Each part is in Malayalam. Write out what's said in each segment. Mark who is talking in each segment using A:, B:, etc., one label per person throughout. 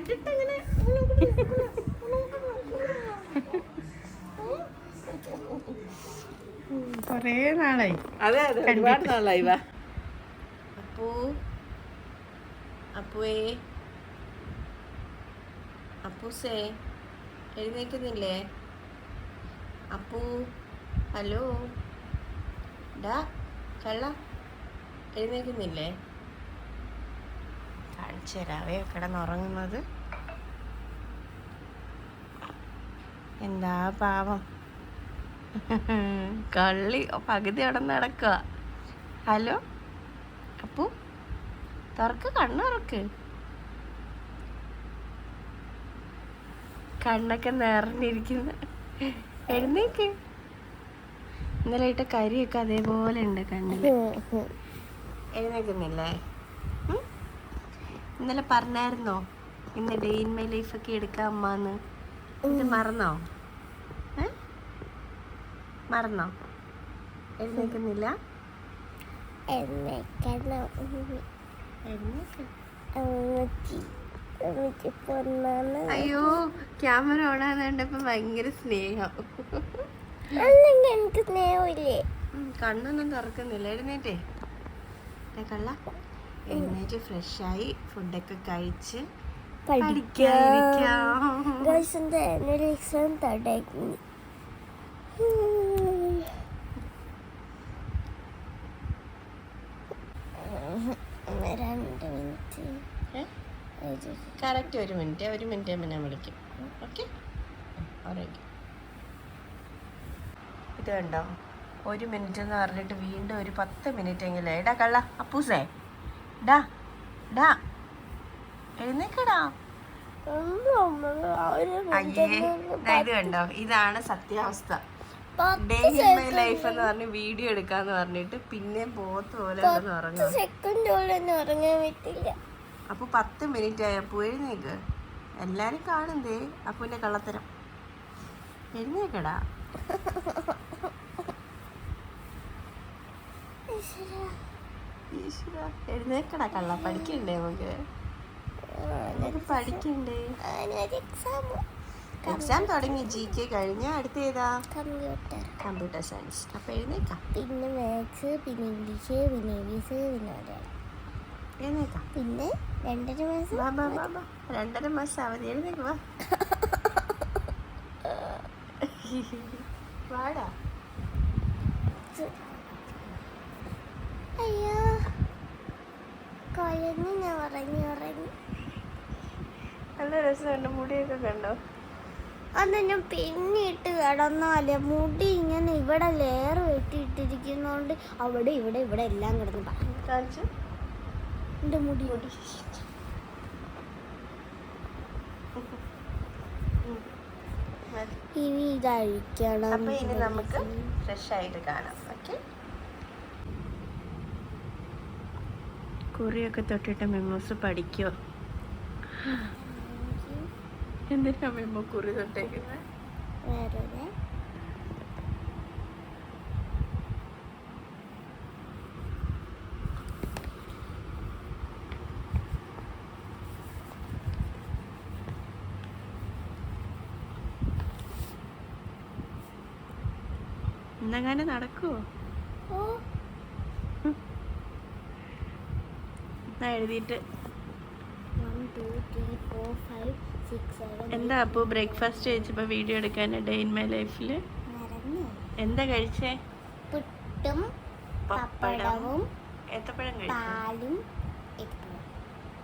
A: കണ്ടിട്ട് അങ്ങനെ
B: കൊറേ നാളായി.
A: അതെ അതെ ഒരുപാട് നാളായി വാ.
B: അപ്പൂ അപ്പുവേ. അപ്പൂസേ എഴുന്നേക്കുന്നില്ലേ? അപ്പു ഹലോ. ഡാ കള്ള എഴുന്നേക്കുന്നില്ലേ? കാണിച്ചു തരാവേ കിടന്നുറങ്ങുന്നത്. എന്താ പാവം. കള്ളി പകുതി അവിടെ നടക്കുക ഹലോ? അപ്പു തുറക്ക് കണ്ണുറക്ക് കണ്ണൊക്കെ നിറഞ്ഞിരിക്കുന്നു. എഴുന്നേക്ക്. ഇന്നലെ ഇട്ട കരിയൊക്കെ അതേപോലെ ഉണ്ട് കണ്ണിൽ എഴുന്നേക്കുന്നില്ലേ? ഇന്നലെ പറഞ്ഞായിരുന്നോ? ഇന്ന് ഡേ ഇൻ മൈ ലൈഫ് ഒക്കെ എടുക്കാം അമ്മന്ന് ഇത് മറന്നോ? മറന്നോ? എഴുന്നേക്കുന്നില്ല എഴുന്നേക്ക് അയ്യോ ക്യാമറ ഓണാന്ന് കണ്ടപ്പോ ഭയങ്കര സ്നേഹം.
C: എനിക്ക് സ്നേഹമില്ലേ?
B: കണ്ണൊന്നും തുറക്കുന്നില്ല. എഴുന്നേറ്റേ. കള്ള. എഴുന്നേറ്റ് ഫ്രഷായി ഫുഡൊക്കെ കഴിച്ച്
C: എക്സാം രണ്ട് മിനിറ്റ്?
B: കറക്റ്റ് ഒരു മിനിറ്റ്. ഒരു മിനിറ്റ് ആകുമ്പോൾ ഞാൻ വിളിക്കും. ഓക്കെ? ഇത് കണ്ടോ ഒരു മിനിറ്റ് എന്ന് പറഞ്ഞിട്ട് വീണ്ടും ഒരു പത്ത് മിനിറ്റ് എങ്കിലും എടാ കള്ള അപ്പൂസേ. ഡാ ഡാ എഴുന്നേക്കടാ. ഇത് കണ്ടോ? ഇതാണ് സത്യാവസ്ഥ. ഡേ ഇൻ മൈ ലൈഫ് എന്ന് പറഞ്ഞ് വീഡിയോ എടുക്കാന്ന് പറഞ്ഞിട്ട് പിന്നെ പോത്ത് പോലെ
C: ഉറങ്ങാൻ
B: അപ്പൊ പത്ത് മിനിറ്റ് ആയപ്പോ എഴുന്നേക്ക്. എല്ലാരും കാണുന്നേ അപ്പുവിന്റെ കള്ളത്തരം. എഴുന്നേക്കടാ. ഈശ്വരാ, എഴുന്നേക്കടാ കള്ള. പഠിക്കണ്ടേ നമുക്ക്? പഠിക്കണ്ടേ?
C: എക്സാം
B: തുടങ്ങി ജി കെ കഴിഞ്ഞ. അടുത്ത ഏതാ
C: കമ്പ്യൂട്ടർ
B: കമ്പ്യൂട്ടർ സയൻസ് അപ്പൊ എഴുന്നേക്കാം.
C: പിന്നെ മാത്സ് പിന്നെ ഇംഗ്ലീഷ് പിന്നെ ഇംഗ്ലീഷ് പിന്നെ
B: എഴുന്നേക്കാം.
C: പിന്നെ രണ്ടര മാസം
B: രണ്ടര മാസം അവധി. എഴുന്നേക്ക് വാ. വാടാ
C: അയ്യോ കൊയഞ്ഞ് ഞാൻ ഉറങ്ങി ഉറങ്ങി
B: നല്ല രസമുണ്ട്. മുടിയൊക്കെ കണ്ടോ?
C: അന്ന് ഞാൻ പിന്നിട്ട് കിടന്നാൽ മുടി ഇങ്ങനെ ഇവിടെ ലെയർ വെട്ടിയിട്ടിരിക്കുന്നോണ്ട് അവിടെ ഇവിടെ ഇവിടെ എല്ലാം കിടന്ന് എന്റെ
B: കാണിച്ചു?
C: എന്റെ മുടി. ഇനി ഇതഴിക്കണം
B: അപ്പൊ ഇനി നമുക്ക് ഫ്രഷ് ആയിട്ട് കാണാം. ഓക്കെ കുറിയൊക്കെ തൊട്ടിട്ട് മെമ്മോസ് പഠിക്കോ? എന്തിനാ മെമ്മോ കുറി തൊട്ടേക്കുന്നത്
C: വേറെ
B: ഇന്നങ്ങനെ നടക്കുവോ?
C: ഓ.
B: എന്നാ എഴുതിയിട്ട്
C: two three four five six seven
B: എന്താ അപ്പോൾ ബ്രേക്ക്ഫാസ്റ്റ് കഴിച്ചപ്പോൾ വീഡിയോ എടുക്കാൻ ഡേ ഇൻ മൈ ലൈഫിൽ എന്താ കഴിച്ചേ?
C: പുട്ടും
B: പപ്പടം
C: പപ്പടവും
B: ഏത്തപ്പഴം
C: പാലും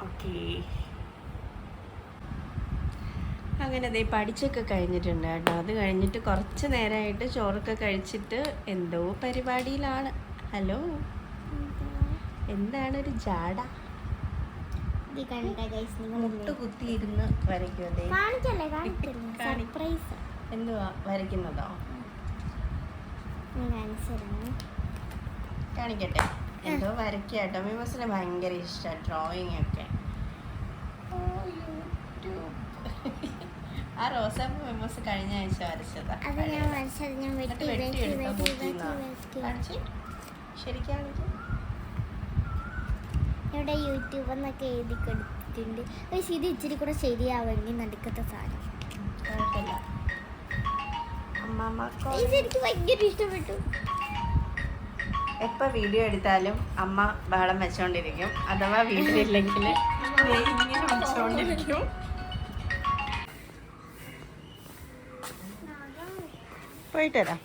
B: ഓക്കേ. അങ്ങനെ ദേ പഠിച്ചൊക്കെ കഴിഞ്ഞിട്ടുണ്ട് കേട്ടോ. അത് കഴിഞ്ഞിട്ട് കുറച്ച് നേരമായിട്ട് ചോറൊക്കെ കഴിച്ചിട്ട് എന്തോ പരിപാടിയിലാണ്. ഹലോ? എന്താണ് ഒരു ജാട
C: ഇത് കണ്ട ഗൈസ് നിങ്ങൾ
B: മുട്ട് കുത്തിയിരുന്ന് വരയ്ക്കും ദേ
C: കാണിക്കല്ലേ കാണിക്കല്ലേ?
B: കാണി.
C: സർപ്രൈസ്
B: എന്തുവാ? വരയ്ക്കുന്നതോ? കാണിക്കട്ടെ. എന്തോ വരയ്ക്കാട്ടോ കേട്ടോ. മിമസിന് ഭയങ്കര ഇഷ്ടമാണ് ഡ്രോയിങ് ഒക്കെ. ആ റോസാപ്പ് മിമസ് കഴിഞ്ഞ ആഴ്ച വരച്ചതാ.
C: അത് ഞാൻ വരച്ചത് ഞാൻ വെട്ടി
B: എന്നിട്ട്
C: വെട്ടി
B: വെട്ടിയെടുത്ത
C: വെട്ടി വെട്ടി
B: ബുക്കിന്നാ.
C: വെട്ടി
B: കാണിച്ച് ശരിക്കും കാണിച്ച്
C: ഇവിടെ യൂട്യൂബ് എന്നൊക്കെ എഴുതി കൊടുത്തിട്ടുണ്ട്. പക്ഷെ ഇത് ഇച്ചിരി കൂടെ ശരിയാവെങ്കിൽ നടുക്കത്തെ സാധനം. ഇത് എനിക്ക് ഭയങ്കര ഇഷ്ടപ്പെട്ടു.
B: എപ്പോ വീഡിയോ എടുത്താലും അമ്മ ബഹളം വെച്ചോണ്ടിരിക്കും. അഥവാ വീട്ടിലില്ലെങ്കിൽ പോയിട്ടരാ ഇങ്ങനെ വെച്ചോണ്ടിരിക്കും. പോയിട്ട് വരാം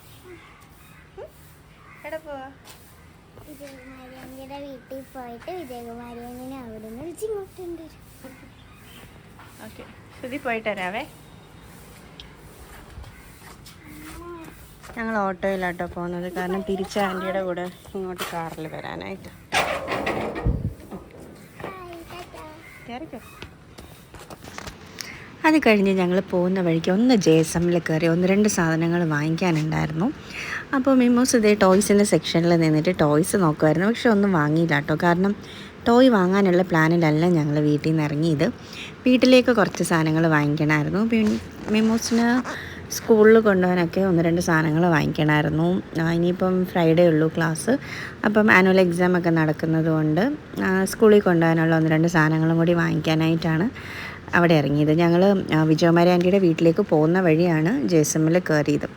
B: എവിടെ പോവാ?
C: വിജയകുമാരിയന്റെ വീട്ടിൽ പോയിട്ട് വിജയകുമാരിയങ്ങനെ അവിടെ നിന്ന് വിളിച്ച് ഇങ്ങോട്ടുണ്ട്
B: ഓക്കെ. ശ്രുതി പോയിട്ട് വരാവേ. ഞങ്ങൾ ഓട്ടോയിലാട്ടോ പോകുന്നത്. കാരണം തിരിച്ച ആന്റിയുടെ കൂടെ ഇങ്ങോട്ട് കാറിൽ വരാനായിട്ട്. കയറിക്കോ അത് കഴിഞ്ഞ് ഞങ്ങൾ പോകുന്ന വഴിക്ക് ഒന്ന് ജെ എസ് എമ്മിൽ കയറി ഒന്ന് രണ്ട് സാധനങ്ങൾ വാങ്ങിക്കാനുണ്ടായിരുന്നു. അപ്പോൾ മിമോസ് ഇതേ ടോയ്സിന്റെ സെക്ഷനിൽ നിന്നിട്ട് ടോയ്സ് നോക്കുമായിരുന്നു പക്ഷെ ഒന്നും വാങ്ങിയില്ല കേട്ടോ. കാരണം ടോയ് വാങ്ങാനുള്ള പ്ലാനിലല്ല ഞങ്ങൾ വീട്ടിൽ നിന്ന് ഇറങ്ങിയത്. വീട്ടിലേക്ക് കുറച്ച് സാധനങ്ങൾ വാങ്ങിക്കണമായിരുന്നു. പിന്നെ മിമോസിന് സ്കൂളിൽ കൊണ്ടുപോകാനൊക്കെ ഒന്ന് രണ്ട് സാധനങ്ങൾ വാങ്ങിക്കണമായിരുന്നു. ഇനിയിപ്പം ഫ്രൈഡേ ഉള്ളൂ ക്ലാസ്. അപ്പം ആനുവൽ എക്സാം ഒക്കെ നടക്കുന്നത് കൊണ്ട് സ്കൂളിൽ കൊണ്ടുപോകാനുള്ള ഒന്ന് രണ്ട് സാധനങ്ങളും കൂടി വാങ്ങിക്കാനായിട്ടാണ് അവിടെ ഇറങ്ങിയത്. ഞങ്ങൾ വിജയകുമാരി ആന്റിയുടെ വീട്ടിലേക്ക് പോകുന്ന വഴിയാണ് ജെയ്സമ്മിൽ കയറിയത്.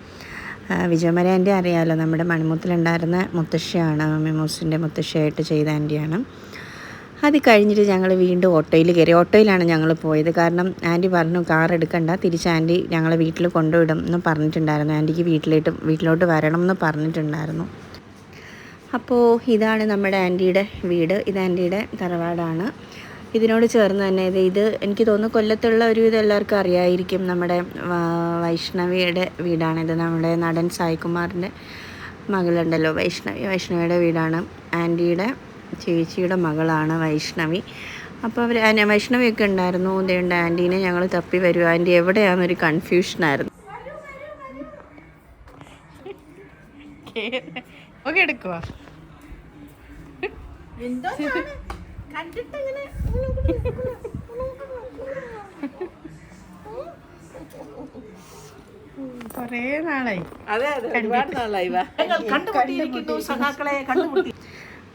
B: വിജയമാരി ആന്റി അറിയാമല്ലോ നമ്മുടെ മണിമുത്തിലുണ്ടായിരുന്ന മുത്തശ്ശിയാണ് മിമോസിന്റെ മുത്തശ്ശിയായിട്ട് ചെയ്ത ആന്റിയാണ് അത് കഴിഞ്ഞിട്ട് ഞങ്ങൾ വീണ്ടും ഓട്ടോയിൽ കയറി. ഓട്ടോയിലാണ് ഞങ്ങൾ പോയത്. കാരണം ആന്റി പറഞ്ഞു കാർ എടുക്കണ്ട തിരിച്ച് ആന്റി ഞങ്ങളെ വീട്ടിൽ കൊണ്ടുവിടും എന്ന് പറഞ്ഞിട്ടുണ്ടായിരുന്നു. ആന്റിക്ക് വീട്ടിലോട്ട് വീട്ടിലോട്ട് വരണം എന്ന് പറഞ്ഞിട്ടുണ്ടായിരുന്നു. അപ്പോൾ ഇതാണ് നമ്മുടെ ആന്റിയുടെ വീട്. ഇത് ആന്റിയുടെ തറവാടാണ്. ഇതിനോട് ചേർന്ന് തന്നെ ഇത് ഇത് എനിക്ക് തോന്നുന്നു കൊല്ലത്തുള്ള ഒരു ഇത് എല്ലാവർക്കും അറിയായിരിക്കും നമ്മുടെ വൈഷ്ണവിയുടെ വീടാണിത് നമ്മുടെ നടൻ സായികുമാറിന്റെ മകളുണ്ടല്ലോ. വൈഷ്ണവി വൈഷ്ണവിയുടെ വീടാണ്. ആന്റിയുടെ ചേച്ചിയുടെ മകളാണ് വൈഷ്ണവി. അപ്പോൾ അവർ വൈഷ്ണവിയൊക്കെ ഉണ്ടായിരുന്നു. ഇതേണ്ട ആന്റീനെ ഞങ്ങൾ തപ്പി വരും. ആന്റി എവിടെയാണെന്നൊരു കൺഫ്യൂഷനായിരുന്നു. ഒക്കെ എടുക്കുവാ? കുറേ നാളായി.
A: അതെ അതെ ഒരുപാട് നാളായി വാ.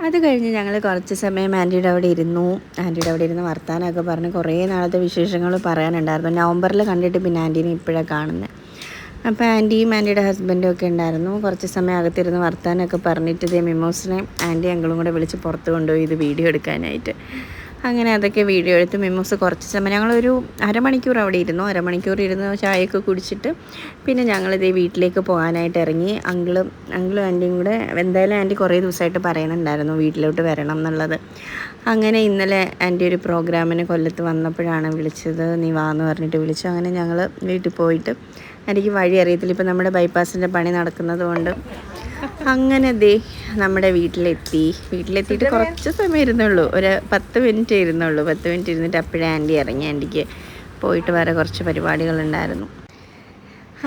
B: അത് കഴിഞ്ഞ് ഞങ്ങൾ കുറച്ച് സമയം ആന്റിയുടെ അവിടെ ഇരുന്നു. ആന്റിയുടെ അവിടെ ഇരുന്ന് വർത്താനമൊക്കെ പറഞ്ഞ് കുറേ നാളത്തെ വിശേഷങ്ങൾ പറയാനുണ്ടായിരുന്നു. നവംബറിൽ കണ്ടിട്ട് പിന്നെ ആന്റീനെ ഇപ്പോഴാണ് കാണുന്നത് അപ്പോൾ ആന്റിയും ആന്റിയുടെ ഹസ്ബൻഡും ഒക്കെ ഉണ്ടായിരുന്നു. കുറച്ച് സമയം അകത്തിരുന്ന് വർത്താനൊക്കെ പറഞ്ഞിട്ട് ഇതേ മിമോസിനെ ആന്റി അങ്കിളും കൂടെ വിളിച്ച് പുറത്ത് കൊണ്ടുപോയി ഇത് വീഡിയോ എടുക്കാനായിട്ട്. അങ്ങനെ അതൊക്കെ വീഡിയോ എടുത്ത് മിമോസ് കുറച്ച് സമയം ഞങ്ങളൊരു അരമണിക്കൂർ അവിടെ ഇരുന്നു. അരമണിക്കൂർ ഇരുന്ന് ചായയൊക്കെ കുടിച്ചിട്ട് പിന്നെ ഞങ്ങളിതേ വീട്ടിലേക്ക് പോകാനായിട്ട് ഇറങ്ങി. അങ്കിളും അങ്കിളും ആന്റിയും കൂടെ എന്തായാലും ആന്റി കുറേ ദിവസമായിട്ട് പറയുന്നുണ്ടായിരുന്നു വീട്ടിലോട്ട് വരണം എന്നുള്ളത്. അങ്ങനെ ഇന്നലെ ആന്റി ഒരു പ്രോഗ്രാമിന് കൊല്ലത്ത് വന്നപ്പോഴാണ് വിളിച്ചത്. നീ വാന്ന് പറഞ്ഞിട്ട് വിളിച്ചു. അങ്ങനെ ഞങ്ങൾ വീട്ടിൽ പോയിട്ട് എനിക്ക് വഴി അറിയത്തില്ല. ഇപ്പം നമ്മുടെ ബൈപ്പാസിന്റെ പണി നടക്കുന്നത് കൊണ്ട് അങ്ങനെ ദേ നമ്മുടെ വീട്ടിലെത്തി. വീട്ടിലെത്തിയിട്ട് കുറച്ച് സമയം ഇരുന്നുള്ളൂ. ഒരു പത്ത് മിനിറ്റ് ഇരുന്നുള്ളൂ. പത്ത് മിനിറ്റ് ഇരുന്നിട്ട് അപ്പോഴേ ആന്റി ഇറങ്ങി. ആന്റിക്ക് പോയിട്ട് വേറെ കുറച്ച് പരിപാടികളുണ്ടായിരുന്നു.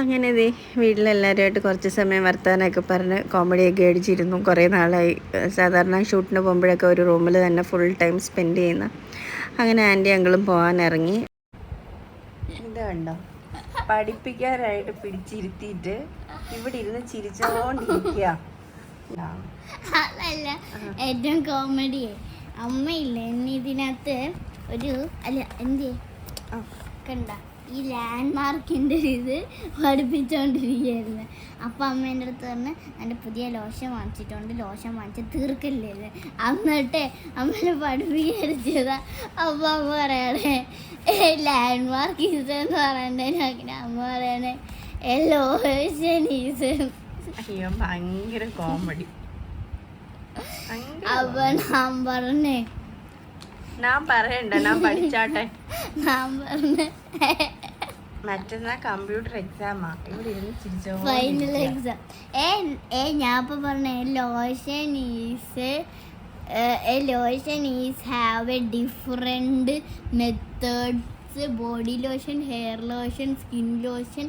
B: അങ്ങനെ ദേ വീട്ടിലെല്ലാവരുമായിട്ട് കുറച്ച് സമയം വർത്താനമൊക്കെ പറഞ്ഞ് കോമഡിയൊക്കെ അടിച്ചിരുന്നു. കുറേ നാളായി. സാധാരണ ഷൂട്ടിന് പോകുമ്പോഴൊക്കെ ഒരു റൂമിൽ തന്നെ ഫുൾ ടൈം സ്പെൻഡ് ചെയ്യുന്ന. അങ്ങനെ ആന്റി അങ്കിളും പോകാൻ ഇറങ്ങി. ഇതുണ്ടോ പഠിപ്പിക്കാനായിട്ട് പിടിച്ചിരുത്തിയിട്ട് ഇവിടെ ഇരുന്ന് ചിരിച്ചോണ്ടിരിക്കുക
C: അതല്ല ഏറ്റവും കോമഡി അമ്മയില്ല എന്നെ ഇതിനകത്ത് ഒരു അല്ല എന്ത്? കണ്ട. ഈ ലാൻഡ് മാർക്കിന്റെ ഇത് പഠിപ്പിച്ചുകൊണ്ടിരിക്കുകയായിരുന്നു അപ്പം അമ്മ എന്റെ അടുത്ത് പറഞ്ഞ് എന്റെ പുതിയ ലോഷൻ വാങ്ങിച്ചിട്ടുണ്ട് ലോഷൻ വാങ്ങിച്ച് തീർക്കില്ലേ അന്നിട്ടേ അമ്മനെ പഠിപ്പിക്കാ അപ്പം അമ്മ പറയണേ ലാൻഡ് മാർക്ക് ഈസ് എന്ന് പറയണ്ടേ? അങ്ങനെ അമ്മ പറയണേ "ഏ, ലോഷൻ ഈസ്
B: അയ്യോ ഭയങ്കര കോമഡി
C: അപ്പൊ ഞാൻ പറഞ്ഞേ
B: ഞാൻ പറയണ്ട ഞാൻ പഠിച്ചാട്ടെ. മറ്റന്നാ കമ്പ്യൂട്ടർ എക്സാമാ ഇവിടെ ഇരുന്ന്
C: ഫൈനൽ
B: ചിരിച്ചോ
C: എക്സാം ഏ ഏ ഞാൻ ഇപ്പൊ പറഞ്ഞേ lotion is a lotion is have a different methods body lotion hair lotion skin lotion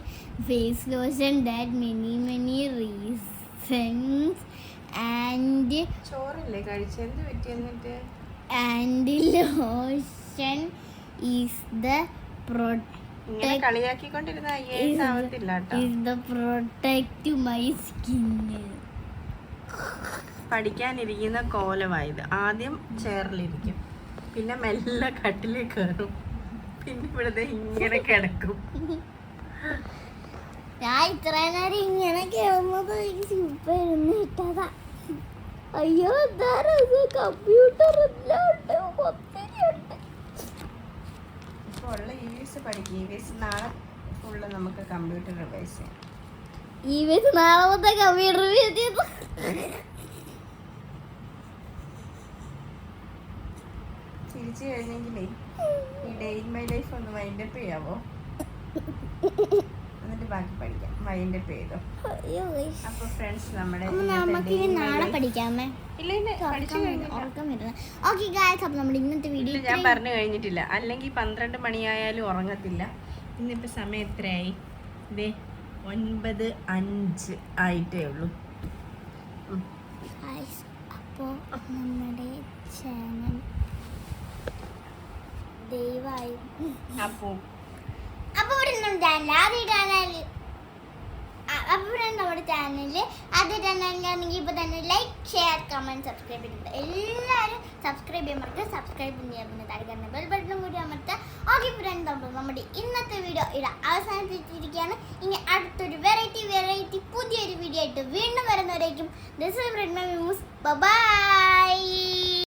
C: face lotion that many many reasons and
B: ചോറല്ലേ കഴിച്ചെന്ത് പറ്റി എന്നിട്ട്?
C: And lotion is the protect my skin.
B: പഠിക്കാനിരിക്കുന്ന കോലമായത്. ആദ്യം ചെയറിലിരിക്കും. പിന്നെ മെല്ലെ കട്ടിലെ കയറും പിന്നെ ഇവിടെ ഇങ്ങനെ കിടക്കും.
C: ഞാൻ ഇത്രയും നേരം ഇങ്ങനെ കേറുന്നത് എനിക്ക് സൂപ്പർ ഇട്ടതാ അയ്യോ എന്താ കമ്പ്യൂട്ടർ എല്ലാം ഉണ്ട് ഒത്തിരി ഉണ്ട്.
B: ഇപ്പോൾ ഉള്ള ഇ വി എസ് പഠിക്കും. ഇ വി എസ് നാളെ ഫുള്ള് നമുക്ക് കമ്പ്യൂട്ടർ റിവൈസ് ചെയ്യാം.
C: നാളെ കമ്പ്യൂട്ടർ ചെയ്തു.
B: തിരിച്ചു കഴിഞ്ഞെങ്കിലേ ഈ ഡേ ഇൻ മൈ ലൈഫ് ഒന്ന് മൈൻഡപ്പ് ചെയ്യാവോ? എന്നിട്ട് ബാക്കി പഠിക്കാം.
C: വൈന്റെ പേരും?
B: അപ്പൊ ഫ്രണ്ട്സ് നമ്മുടെ
C: നമുക്ക് നാളെ പഠിക്കാമേ
B: ഞാൻ പറഞ്ഞു കഴിഞ്ഞിട്ടില്ല. അല്ലെങ്കിൽ പന്ത്രണ്ട് മണിയായാലും ഉറങ്ങത്തില്ല. ഇന്നിപ്പോ സമയം എത്രയായി? ഇതേ ഒൻപത് അഞ്ച് ആയിട്ടേ ഉള്ളൂ.
C: അപ്പോ അപ്പോൾ നമ്മുടെ ചാനൽ ദയവായി
B: അപ്പോൾ
C: ചാനൽ ആദ്യ ചാനൽ അപ്പോൾ ഇവിടെ നമ്മുടെ ചാനലിൽ ആദ്യ ചാനലിലാണെങ്കിൽ ഇപ്പോൾ തന്നെ ലൈക്ക് ഷെയർ കമന്റ് സബ്സ്ക്രൈബ് ചെയ്യുന്നത് എല്ലാവരും സബ്സ്ക്രൈബ് ചെയ്യാൻ മറക്കുക സബ്സ്ക്രൈബ് ചെയ്യാൻ താഴെ ബെൽ ബട്ടണും കൂടി അമർത്തുക. ഓക്കെ ഫ്രണ്ട് അപ്പോൾ നമ്മുടെ ഇന്നത്തെ വീഡിയോ ഇവിടെ അവസാനിപ്പിച്ചിരിക്കുകയാണ് ഇനി അടുത്തൊരു വെറൈറ്റി വെറൈറ്റി പുതിയൊരു വീഡിയോ ആയിട്ട് വീണ്ടും വരുന്നവരേക്കും. This by